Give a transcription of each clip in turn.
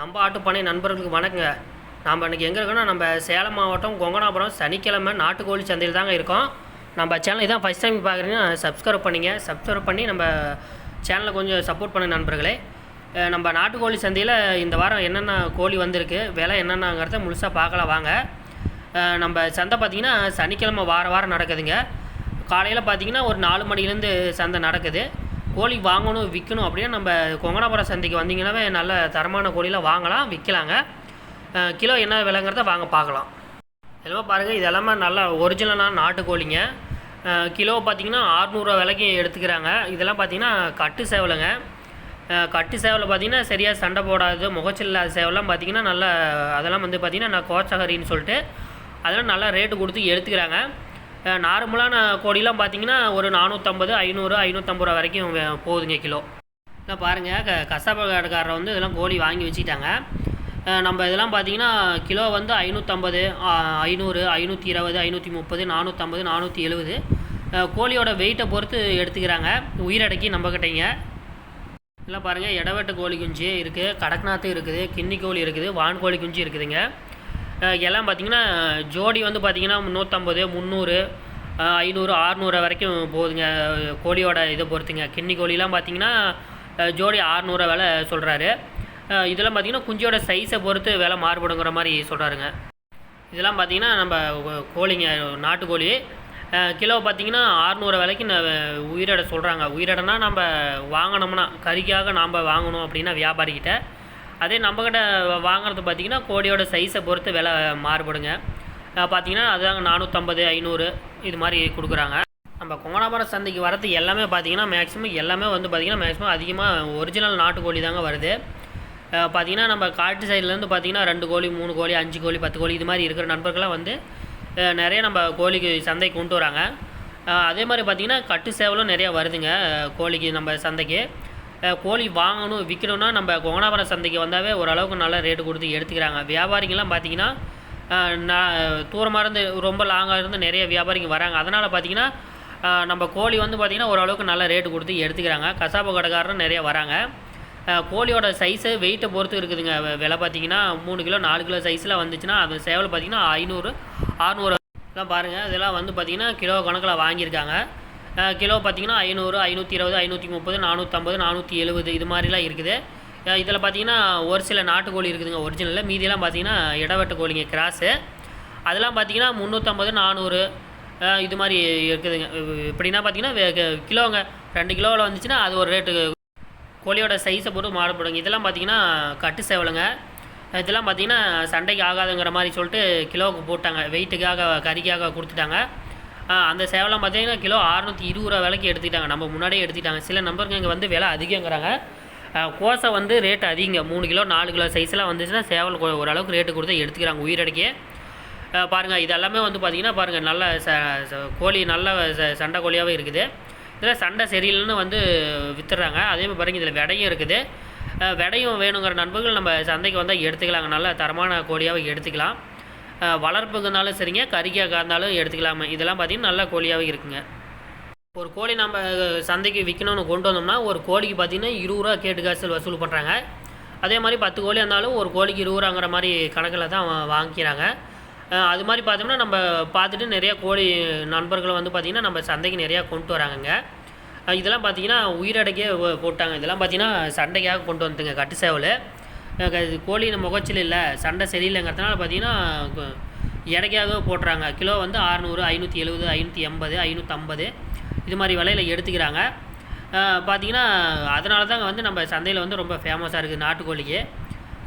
நம்ம ஆட்டுப்பனை நண்பர்களுக்கு வணக்கங்க. நாம் இன்றைக்கி எங்கே இருக்கோன்னா நம்ம சேலம் மாவட்டம் கொங்கனாபுரம் சனிக்கிழமை நாட்டுக்கோழி சந்தையில் தாங்க இருக்கோம். நம்ம சேனல் இதான் ஃபஸ்ட் டைம் பார்க்குறீங்கன்னா சப்ஸ்கிரைப் பண்ணிங்க. சப்ஸ்கிரைப் பண்ணி நம்ம சேனலை கொஞ்சம் சப்போர்ட் பண்ணுங்க நண்பர்களே. நம்ம நாட்டுக்கோழி சந்தையில் இந்த வாரம் என்னென்ன கோழி வந்திருக்கு விலை என்னென்னங்கிறத முழுசாக பார்க்கலாம் வாங்க. நம்ம சந்தை பார்த்திங்கன்னா சனிக்கிழமை வார வாரம் நடக்குதுங்க. காலையில் பார்த்தீங்கன்னா ஒரு நாலு மணிலேருந்து சந்தை நடக்குது. கோழி வாங்கணும் விற்கணும் அப்படின்னா நம்ம கொங்கனாபுரம் சந்தைக்கு வந்தீங்கன்னாவே நல்ல தரமான கோழிலாம் வாங்கலாம் விற்கலாங்க கிலோ என்ன விலைங்கிறத வாங்க பார்க்கலாம். எல்லாமே பாருங்கள் இது எல்லாமே நல்ல ஒரிஜினலான நாட்டுக்கோழிங்க கோழிங்க. கிலோ பார்த்தீங்கன்னா ஆறுநூறுவா விலைக்கு எடுத்துக்கிறாங்க. இதெல்லாம் பார்த்தீங்கன்னா கட்டு சேவலைங்க. கட்டு சேவலை பார்த்தீங்கன்னா சரியாக சண்டை போடாது முகச்சில்லாத சேவலாம் பார்த்தீங்கன்னா நல்ல அதெல்லாம் வந்து பார்த்தீங்கன்னா நான் கோச்சகரின்னு சொல்லிட்டு அதெல்லாம் நல்லா ரேட்டு கொடுத்து எடுத்துக்கிறாங்க. நார்மலான கோழிலாம் பார்த்தீங்கன்னா ஒரு நானூற்றம்பது ஐநூறு ஐநூற்றம்பது ரூபா வரைக்கும் போகுதுங்க கிலோ. இல்லை பாருங்கள் க கசாப்பு கடைக்காரர் வந்து இதெல்லாம் கோழி வாங்கி வச்சுட்டாங்க நம்ம இதெல்லாம் பார்த்தீங்கன்னா கிலோ வந்து ஐநூற்றம்பது ஐநூறு ஐநூற்றி இருபது ஐநூற்றி முப்பது நானூற்றம்பது நானூற்றி எழுபது கோழியோட வெயிட்டை பொறுத்து எடுத்துக்கிறாங்க. உயிரடக்கி நம்மக்கிட்டேங்க இல்லை பாருங்கள் இடவெட்டு கோழி குஞ்சு இருக்குது கடக்நாத்து இருக்குது கிண்ணி கோழி இருக்குது வான் கோழி குஞ்சு இருக்குதுங்க. எல்லாம் பார்த்தீங்கன்னா ஜோடி வந்து பார்த்தீங்கன்னா நூற்றம்பது முந்நூறு ஐநூறு ஆறுநூறு வரைக்கும் போகுதுங்க. கோழியோட இதை பொறுத்துங்க. கிண்ணி கோழிலாம் பார்த்தீங்கன்னா ஜோடி ஆறுநூறு விலை சொல்கிறாரு இதெல்லாம் பார்த்தீங்கன்னா குஞ்சோட சைஸை பொறுத்து விலை மாறுபடுங்கிற மாதிரி சொல்கிறாருங்க இதெல்லாம் பார்த்தீங்கன்னா நம்ம கோழிங்க நாட்டுக்கோழி கிலோ பார்த்தீங்கன்னா ஆறுநூறு விலைக்கு உயிரடை உயிரிட சொல்கிறாங்க உயிரிடனா நம்ம வாங்கினோம்னா கறிக்காக நாம் வாங்கணும் அப்படின்னா வியாபாரிக்கிட்ட அதே நம்மக்கிட்ட வாங்குறது பார்த்தீங்கன்னா கோழியோட சைஸை பொறுத்து விலை மாறுபடுங்க. பார்த்தீங்கன்னா அதுதாங்க நானூற்றம்பது ஐநூறு இது மாதிரி கொடுக்குறாங்க. நம்ம கொங்கனாபுரம் சந்தைக்கு வரது எல்லாமே பார்த்தீங்கன்னா மேக்ஸிமம் எல்லாமே வந்து பார்த்திங்கன்னா மேக்ஸிமம் அதிகமாக ஒரிஜினல் நாட்டுக்கோழி தாங்க வருது. பார்த்திங்கன்னா நம்ம காட்டு சைட்லேருந்து பார்த்தீங்கன்னா ரெண்டு கோழி மூணு கோழி அஞ்சு கோழி பத்து கோழி இது மாதிரி இருக்கிற நண்பர்கள்லாம் வந்து நிறைய நம்ம கோழிக்கு சந்தைக்கு கொண்டு வராங்க. அதே மாதிரி பார்த்தீங்கன்னா கட்டு சேவலும் நிறையா வருதுங்க கோழிக்கு நம்ம சந்தைக்கு. கோழி வாங்கணும் விற்கணும்னா நம்ம கொங்கனாபுரம் சந்தைக்கு வந்தாவே ஓரளவுக்கு நல்ல ரேட்டு கொடுத்து எடுத்துக்கிறாங்க. வியாபாரிங்கெல்லாம் பார்த்தீங்கன்னா நான் தூரமாக இருந்து ரொம்ப லாங்காக இருந்து நிறைய வியாபாரிங்க வராங்க. அதனால் பார்த்தீங்கன்னா நம்ம கோழி வந்து பார்த்திங்கன்னா ஓரளவுக்கு நல்ல ரேட்டு கொடுத்து எடுத்துக்கிறாங்க. கசாப்பு கடைக்காரரும் நிறைய வராங்க. கோழியோட சைஸு வெயிட்டை பொறுத்து இருக்குதுங்க. விலை பார்த்தீங்கன்னா மூணு கிலோ நாலு கிலோ சைஸில் வந்துச்சுன்னா அது சேவல் பார்த்தீங்கன்னா ஐநூறு ஆறுநூறு இதெல்லாம் பாருங்கள் இதெல்லாம் வந்து பார்த்தீங்கன்னா கிலோ கணக்கில் வாங்கியிருக்காங்க. கிலோ பார்த்தீங்கன்னா ஐநூறு ஐநூற்றி இருபது ஐநூற்றி முப்பது நானூற்றம்பது நானூற்றி எழுபது இது மாதிரிலாம் இருக்குது. இதில் பார்த்தீங்கன்னா ஒரு சில நாட்டுக்கோழி இருக்குதுங்க ஒரிஜினலில் மீதியெல்லாம் பார்த்தீங்கன்னா இடவெட்டு கோழிங்க கிராஸு. அதெல்லாம் பார்த்தீங்கன்னா முந்நூற்றம்பது நானூறு இது மாதிரி இருக்குதுங்க. எப்படின்னா இப்படின்னா பார்த்தீங்கன்னா க- கிலோங்க ரெண்டு கிலோவில் வந்துச்சுன்னா அது ஒரு ரேட்டு. கோழியோட சைஸை பொறுத்து மாறுபடுங்க. இதெல்லாம் பார்த்தீங்கன்னா கட்டு சேவலுங்க. இதெல்லாம் பார்த்தீங்கன்னா சண்டைக்கு ஆகாதுங்கிற மாதிரி சொல்லிட்டு கிலோவுக்கு போட்டாங்க. வெயிட்டுக்காக கறிக்காக கொடுத்துட்டாங்க. அந்த சேவலாம் பார்த்தீங்கன்னா கிலோ அறுநூற்றி இருபது ரூபா விலைக்கு எடுத்துக்கிட்டாங்க. நம்ம முன்னாடியே எடுத்துக்கிட்டாங்க. சில நம்பருங்க இங்கே வந்து விலை அதிகங்கிறாங்க. கோசை வந்து ரேட் அதிகங்க. மூணு கிலோ நாலு கிலோ சைஸ்லாம் வந்துச்சுன்னா சேவல் ஓரளவுக்கு ரேட்டு கொடுத்து எடுத்துக்கிறாங்க உயிரடிக்கே. பாருங்கள் இது எல்லாமே வந்து பார்த்திங்கன்னா பாருங்கள் நல்ல ச ச- கோழி நல்ல ச- சண்டை கோழியாகவே இருக்குது. இதில் சண்டை சரியில்லைன்னு வந்து விற்றுறாங்க அதே மாதிரி பாருங்கள் இதில் விடையும் இருக்குது. விடையும் வேணுங்கிற நண்பர்கள் நம்ம சந்தைக்கு வந்தால் எடுத்துக்கலாங்க. நல்ல தரமான கோழியாகவே எடுத்துக்கலாம். வளர்ப்புக்குனாலும் இருந்தாலும் சரிங்க. கறிக்காக இருந்தாலும் எடுத்துக்கலாமே. இதெல்லாம் பார்த்தீங்கன்னா நல்ல கோழியாகவே இருக்குங்க. ஒரு கோழி நம்ம சந்தைக்கு விற்கணும்னு கொண்டு வந்தோம்னா ஒரு கோழிக்கு பார்த்தீங்கன்னா இருபது ரூபா கேட்டு காசு வசூல் பண்ணுறாங்க அதே மாதிரி பத்து கோழி இருந்தாலும் ஒரு கோழிக்கு இருபது ரூபாங்கிற மாதிரி கணக்கில் தான் வாங்கிக்கிறாங்க. அது மாதிரி பார்த்தோம்னா நம்ம பார்த்துட்டு நிறைய கோழி நண்பர்கள் வந்து பார்த்திங்கன்னா நம்ம சந்தைக்கு நிறையா கொண்டு வராங்கங்க. இதெல்லாம் பார்த்தீங்கன்னா உயிரடைக்கே போட்டாங்க. இதெல்லாம் பார்த்தீங்கன்னா சண்டைக்காக கொண்டு வந்துங்க கட்டு சேவல். அஹ் க- முகச்சில் இல்லை சண்டை சரியில்லைங்கிறதுனால பார்த்தீங்கன்னா கு- எடைக்காக போட்டுறாங்க. கிலோ வந்து அறநூறு ஐநூற்றி எழுபது ஐநூற்றி எண்பது ஐநூற்றம்பது இது மாதிரி விலையில் எடுத்துக்கிறாங்க. பார்த்தீங்கன்னா அதனால தாங்க வந்து நம்ம சந்தையில் வந்து ரொம்ப ஃபேமஸாக இருக்குது நாட்டுக்கோழிக்கு.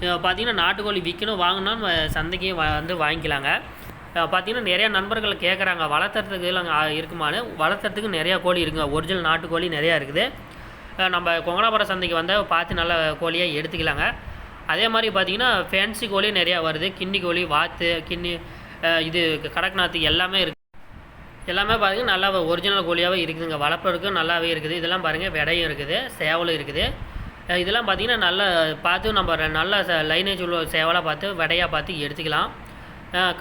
பார்த்திங்கன்னா பார்த்தீங்கன்னா நாட்டுக்கோழி விற்கணும் வாங்கினா நம்ம சந்தைக்கு வ- வந்து வாங்கிக்கலாங்க. பார்த்திங்கன்னா பார்த்தீங்கன்னா நிறையா நண்பர்கள் கேட்குறாங்க வளர்த்துறதுக்கு இருக்குமானு வளர்த்துறதுக்கு நிறையா கோழி இருக்குங்க. ஒரிஜினல் நாட்டுக்கோழி நிறையா இருக்குது. நம்ம கொங்கனாபுரம் சந்தைக்கு வந்தால் பார்த்து நல்ல கோழியாக எடுத்துக்கலாங்க. அதே மாதிரி பார்த்தீங்கன்னா ஃபேன்சி கோழி நிறையா வருது. கிண்ணி கோழி வாத்து கிண்ணி இது கடக்நாத்து எல்லாமே இருக்குது எல்லாமே பார்த்தீங்கன்னா நல்லா ஒரிஜினல் கோழியாகவே இருக்குதுங்க. வளர்ப்புறதுக்கு நல்லாவே இருக்குது. இதெல்லாம் பாருங்கள் விடையும் இருக்குது சேவலும் இருக்குது. இதெல்லாம் பார்த்தீங்கன்னா நல்லா பார்த்து நம்ம நல்ல ச- லைனேஜ் உள்ள சேவலாக பார்த்து விடையாக பார்த்து எடுத்துக்கலாம்.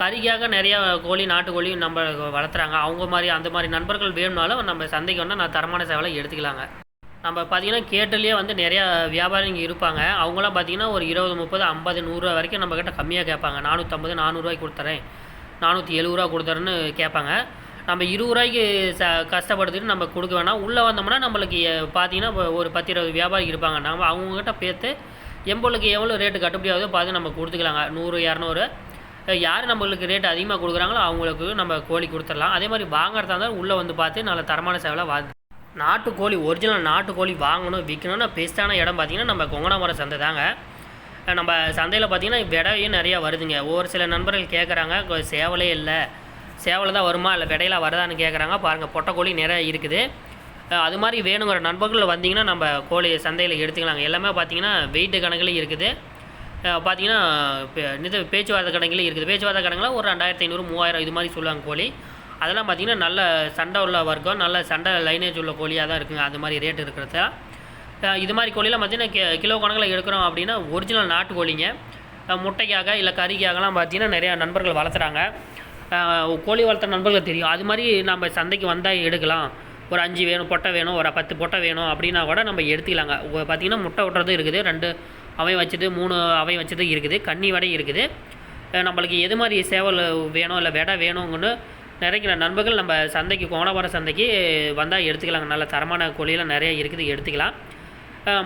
கறிக்காக நிறையா கோழி நாட்டுக்கோழி நம்ம வளர்த்துறாங்க. அவங்க மாதிரி அந்த மாதிரி நண்பர்கள் வேணும்னாலும் நம்ம சந்தைக்கு வந்தால் நான் தரமான சேவலை எடுத்துக்கலாங்க. நம்ம பார்த்தீங்கன்னா கேட்டுலேயே வந்து நிறையா வியாபாரிங்க இருப்பாங்க. அவங்களாம் பார்த்தீங்கன்னா ஒரு இருபது முப்பது ஐம்பது நூறுரூவா வரைக்கும் நம்மக்கிட்ட கம்மியாக கேட்பாங்க. நானூற்றம்பது நானூறுரூவாய்க்கு கொடுத்துறேன். நானூற்றி எழுபது ரூபா கொடுத்துறேன்னு கேட்பாங்க. நம்ம இருபது ரூபாய்க்கு ச கஷ்டப்படுத்திட்டு நம்ம கொடுக்க வேணாம். உள்ளே வந்தோம்னா நம்மளுக்கு பார்த்திங்கன்னா பார்த்தீங்கன்னா ஒரு பத்து இருபது வியாபாரி இருப்பாங்க. நம்ம அவங்கக்கிட்ட பேர்த்து எம்பளுக்கு எவ்வளோ ரேட்டு கட்டுப்படியாவதோ பார்த்து நம்ம கொடுத்துக்கலாங்க. நூறு இரநூறு. யார் நம்மளுக்கு ரேட் அதிகமாக கொடுக்குறாங்களோ அவங்களுக்கு நம்ம கோழி கொடுத்துடலாம். அதே மாதிரி வாங்குறதா இருந்தால் உள்ளே வந்து பார்த்து நல்ல தரமான சேவலாக வா நாட்டுக்கோழி ஒரிஜினல் நாட்டுக்கோழி வாங்கணும் விற்கணும்னா பெஸ்ட்டான இடம் பார்த்தீங்கன்னா நம்ம கொங்கனாமரம் சந்தை தாங்க. நம்ம சந்தையில் பார்த்தீங்கன்னா விடையும் நிறையா வருதுங்க. ஒரு சில நண்பர்கள் கேட்குறாங்க சேவலே இல்லை. சேவலை தான் வருமா? இல்லை விடையில வருதான்னு கேட்குறாங்க பாருங்கள் பொட்டைக்கோழி நிறையா இருக்குது. அது மாதிரி வேணுங்கிற நண்பர்கள் வந்தீங்கன்னா நம்ம கோழி சந்தையில் எடுத்துக்கலாங்க. எல்லாமே பார்த்தீங்கன்னா வெயிட்டு கணக்கில் இருக்குது. பார்த்திங்கன்னா பார்த்தீங்கன்னா இது பேச்சுவார்த்தை கணக்கில் இருக்குது. பேச்சுவார்த்தை கணக்கில் ஒரு ரெண்டாயிரத்தி ஐநூறு மூவாயிரம் இது மாதிரி சொல்லுவாங்க கோழி. அதெல்லாம் பார்த்தீங்கன்னா நல்ல சண்டை உள்ள வர்க்கம் நல்ல சண்டை லைனேஜ் உள்ள கோழியாக தான் இருக்குங்க. அது மாதிரி ரேட் இருக்கிறத. இது மாதிரி கோழிலாம் பார்த்திங்கன்னா கிலோ கணக்கில் எடுக்கிறோம் அப்படின்னா ஒரிஜினல் நாட்டுக்கோழிங்க. கோழிங்க முட்டைக்காக இல்லை கறிக்காகலாம் பார்த்தீங்கன்னா நிறையா நண்பர்கள் வளர்த்துறாங்க. கோழி வளர்த்த நண்பர்கள் தெரியும். அது மாதிரி நம்ம சந்தைக்கு வந்தால் எடுக்கலாம். ஒரு அஞ்சு வேணும் பொட்டை வேணும் ஒரு பத்து பொட்டை வேணும் அப்படின்னா கூட நம்ம எடுத்துக்கலாங்க. பார்த்திங்கன்னா பார்த்தீங்கன்னா முட்டை விட்டுறது இருக்குது. ரெண்டு அவை வச்சது மூணு அவை வச்சது இருக்குது. கன்னி வடை இருக்குது. நம்மளுக்கு எது மாதிரி சேவல் வேணும் இல்லை விடை வேணுங்கன்னு நிறைய நண்பர்கள் நம்ம சந்தைக்கு கோணாபுரம் சந்தைக்கு வந்தால் எடுத்துக்கலாங்க. நல்ல தரமான கோழியெல்லாம் நிறைய இருக்குது எடுத்துக்கலாம்.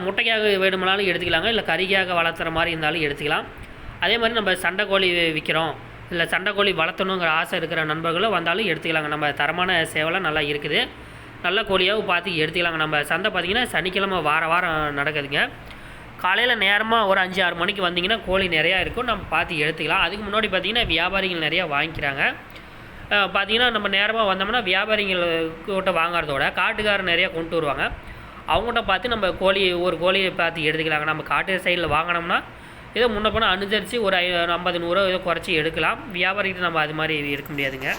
முட்டைக்காக வேணுமானாலும் எடுத்துக்கலாங்க. இல்லை கறிக்காக வளர்த்துற மாதிரி இருந்தாலும் எடுத்துக்கலாம். அதே மாதிரி நம்ம சண்டை கோழி விற்கிறோம் இல்லை சண்டை கோழி வளர்த்தணுங்கிற ஆசை இருக்கிற நண்பர்களும் வந்தாலும் எடுத்துக்கலாங்க. நம்ம தரமான சேவலாம் நல்லா இருக்குது. நல்ல கோழியாகவும் பார்த்து எடுத்துக்கலாங்க. நம்ம சந்தை பார்த்திங்கன்னா சனிக்கிழமை வார வாரம் நடக்குதுங்க. காலையில் நேரமாக ஒரு அஞ்சு ஆறு மணிக்கு வந்தீங்கன்னா கோழி நிறையா இருக்கும். நம்ம பார்த்து எடுத்துக்கலாம். அதுக்கு முன்னாடி பார்த்திங்கன்னா வியாபாரிகள் நிறையா வாங்கிக்கிறாங்க. பார்த்திங்கன்னா நம்ம நேரமாக வந்தோம்னா வியாபாரிகள்கிட்ட வாங்குறதோட காட்டுக்காரர் நிறையா கொண்டு வருவாங்க. அவங்ககிட்ட பார்த்து நம்ம கோழி ஒரு கோழியை பார்த்து எடுத்துக்கலாங்க. நம்ம காட்டு சைடில் வாங்கினோம்னா ஏதோ முன்ன போனால் அனுசரித்து ஒரு ஐ ஐம்பது நூறுரூவா ஏதோ குறைச்சி எடுக்கலாம். வியாபாரிகிட்ட நம்ம அது மாதிரி இருக்க முடியாதுங்க.